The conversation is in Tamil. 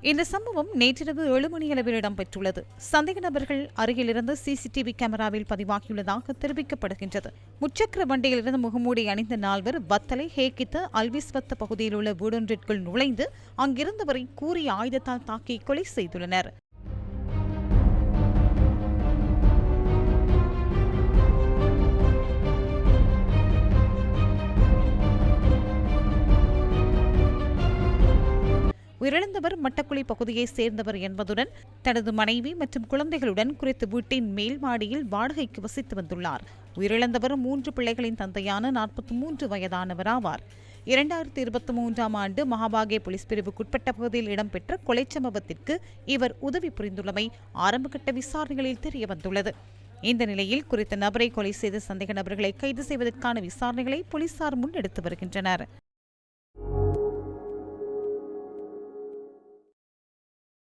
இந்த சம்பவம் நேற்றிரவு ஏழு மணியளவில் இடம்பெற்றுள்ளது. சந்தேக நபர்கள் அருகிலிருந்து சிசிடிவி கேமராவில் பதிவாகியுள்ளதாக தெரிவிக்கப்படுகின்றது. முச்சக்கர வண்டியிலிருந்து முகமூடி அணிந்த நால்வர் வத்தலை ஹேக்கித்த அல்விஸ்வத்த பகுதியில் உள்ள வீடொன்றிற்குள் நுழைந்து அங்கிருந்தவரை கூறிய ஆயுதத்தால் தாக்கி கொலை செய்துள்ளனர். உயிரிழந்தவர் மட்டக்குழி பகுதியைச் சேர்ந்தவர் என்பதுடன் தனது மனைவி மற்றும் குழந்தைகளுடன் குறித்த வீட்டின் மேல் மாடியில் வாடகைக்கு வசித்து வந்துள்ளார். உயிரிழந்தவர் மூன்று பிள்ளைகளின் தந்தையான நாற்பத்தி மூன்று வயதானவர் ஆவார். இரண்டாயிரத்தி இருபத்தி மூன்றாம் ஆண்டு மகாபாகே போலீஸ் பிரிவுக்குட்பட்ட பகுதியில் இடம்பெற்ற கொலை சம்பவத்திற்கு இவர் உதவி புரிந்துள்ளமை ஆரம்பகட்ட விசாரணைகளில் தெரியவந்துள்ளது. இந்த நிலையில் குறித்த நபரை கொலை செய்த சந்தேக நபர்களை கைது செய்வதற்கான விசாரணைகளை போலீசார் முன்னெடுத்து வருகின்றனர்.